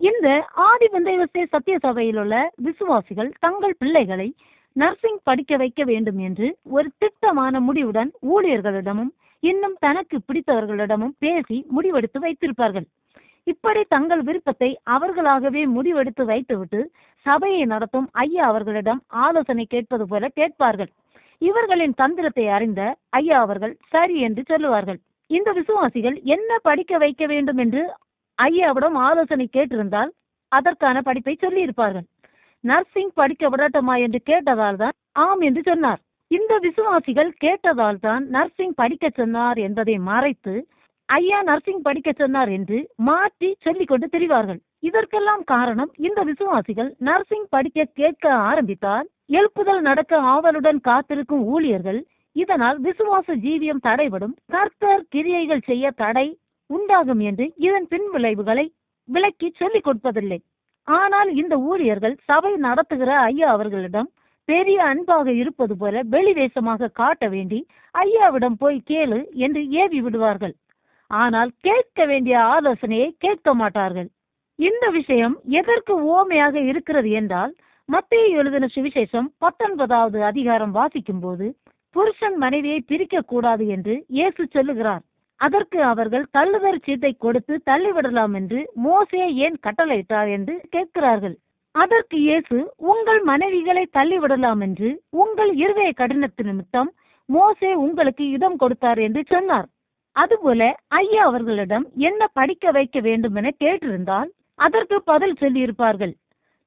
இந்த ஆதிபந்தேவஸ்தே சத்திய சபையில் உள்ள விசுவாசிகள் தங்கள் பிள்ளைகளை நர்சிங் படிக்க வைக்க வேண்டும் என்று ஒரு திட்டமான முடிவுடன் ஊழியர்களிடமும் இன்னும் தனக்கு பிடித்தவர்களிடமும் பேசி முடிவெடுத்து வைத்திருப்பார்கள். இப்படி தங்கள் விருப்பத்தை அவர்களாகவே முடிவெடுத்து வைத்துவிட்டு சபையை நடத்தும் ஐயா அவர்களிடம் ஆலோசனை கேட்பது போல கேட்பார்கள். இவர்களின் தந்திரத்தை அறிந்த ஐயா அவர்கள் சரி என்று சொல்லுவார்கள். இந்த விசுவாசிகள் என்ன படிக்க வைக்க வேண்டும் என்று ஐயாவிடம் ஆலோசனை கேட்டிருந்தால் அதற்கான படிப்பை சொல்லியிருப்பார்கள். நர்சிங் படிக்க விடட்டுமா என்று கேட்டதால் தான் ஆம் என்று சொன்னார். இந்த விசுவாசிகள் கேட்டதால் தான் நர்சிங் படிக்க சொன்னார் என்பதை மறைத்து ஐயா நர்சிங் படிக்க சொன்னார் என்று மாற்றி சொல்லிக்கொண்டு தெரிவார்கள் திரிவார்கள். இதற்கெல்லாம் காரணம் இந்த விசுவாசிகள் நர்சிங் படிக்க கேட்க ஆரம்பித்தால் எழுப்புதல் நடக்க ஆவலுடன் காத்திருக்கும் ஊழியர்கள் இதனால் விசுவாச ஜீவியம் தடைபடும். கர்த்தர் கிரியைகள் செய்ய தடை உண்டாகும் என்று இதன் பின் விளைவுகளை விளக்கி சொல்லிக் கொடுப்பதில்லை. ஆனால் இந்த ஊழியர்கள் சபை நடத்துகிற ஐயா அவர்களிடம் பெரிய அன்பாக இருப்பது போல வெளிவேசமாக காட்ட வேண்டி ஐயாவிடம் போய் கேளு என்று ஏவி விடுவார்கள். ஆனால் கேட்க வேண்டிய ஆலோசனையை கேட்க மாட்டார்கள். இந்த விஷயம் எதற்கு ஓமையாக இருக்கிறது என்றால் மத்திய எழுதின சுவிசேஷம் பத்தொன்பதாவது அதிகாரம் வாசிக்கும் போது புருஷன் மனைவியை பிரிக்க கூடாது என்று இயேசு சொல்லுகிறார். அதற்கு அவர்கள் தள்ளுதற் சீட்டை கொடுத்து தள்ளிவிடலாம் என்று மோசே ஏன் கட்டளையிட்டார் என்று கேட்கிறார்கள். அதற்கு இயேசு உங்கள் மனைவிகளை தள்ளிவிடலாம் என்று உங்கள் இருதய கடினத்து நிமித்தம் மோசே உங்களுக்கு இடம் கொடுத்தார் என்று சொன்னார். அதுபோல ஐயா அவர்களிடம் என்ன படிக்க வைக்க வேண்டும் என கேட்டிருந்தால் அதற்கு பதில் சொல்லியிருப்பார்கள்.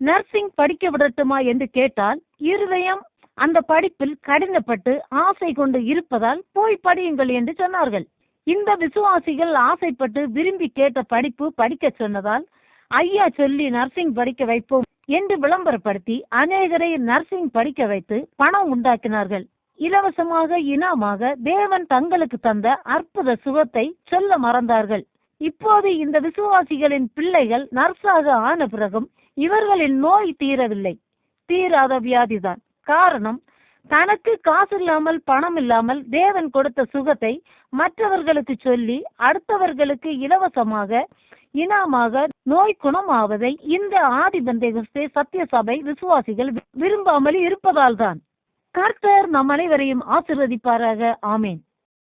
நர்சிங் படிக்க விடட்டுமா? என்று கேட்டால் இருதயம் அந்த படிப்பில் கடினப்பட்டு ஆசை கொண்டு இருப்பதால் போய் படியுங்கள் என்று சொன்னார்கள். இந்த விசுவாசிகள் ஆசைப்பட்டு விரும்பி கேட்ட படிப்பு படிக்க சொன்னதால் ஐயா சொல்லி நர்சிங் படிக்க வைப்போம் என்று விளம்பரப்படுத்தி அநேகரை நர்சிங் படிக்க வைத்து பணம் உண்டாக்கினார்கள். இலவசமாக இனாமாக தேவன் தங்களுக்கு தந்த அற்புத சுகத்தை சொல்ல மறந்தார்கள். இப்போது இந்த விசுவாசிகளின் பிள்ளைகள் நர்ஸாக ஆன பிறகும் இவர்களின் நோய் தீரவில்லை. தீராத வியாதிதான். காரணம் தனக்கு காசு இல்லாமல் பணம் இல்லாமல் தேவன் கொடுத்த சுகத்தை மற்றவர்களுக்கு சொல்லி அடுத்தவர்களுக்கு இலவசமாக இனாமாக நோய் குணமாவதை இந்த ஆதிபந்தேகஸ்தே சத்திய சபை விசுவாசிகள் விரும்பாமல் இருப்பதால் தான் கர்த்தர் நம் அனைவரையும் ஆசிர்வதிப்பாராக. ஆமேன்.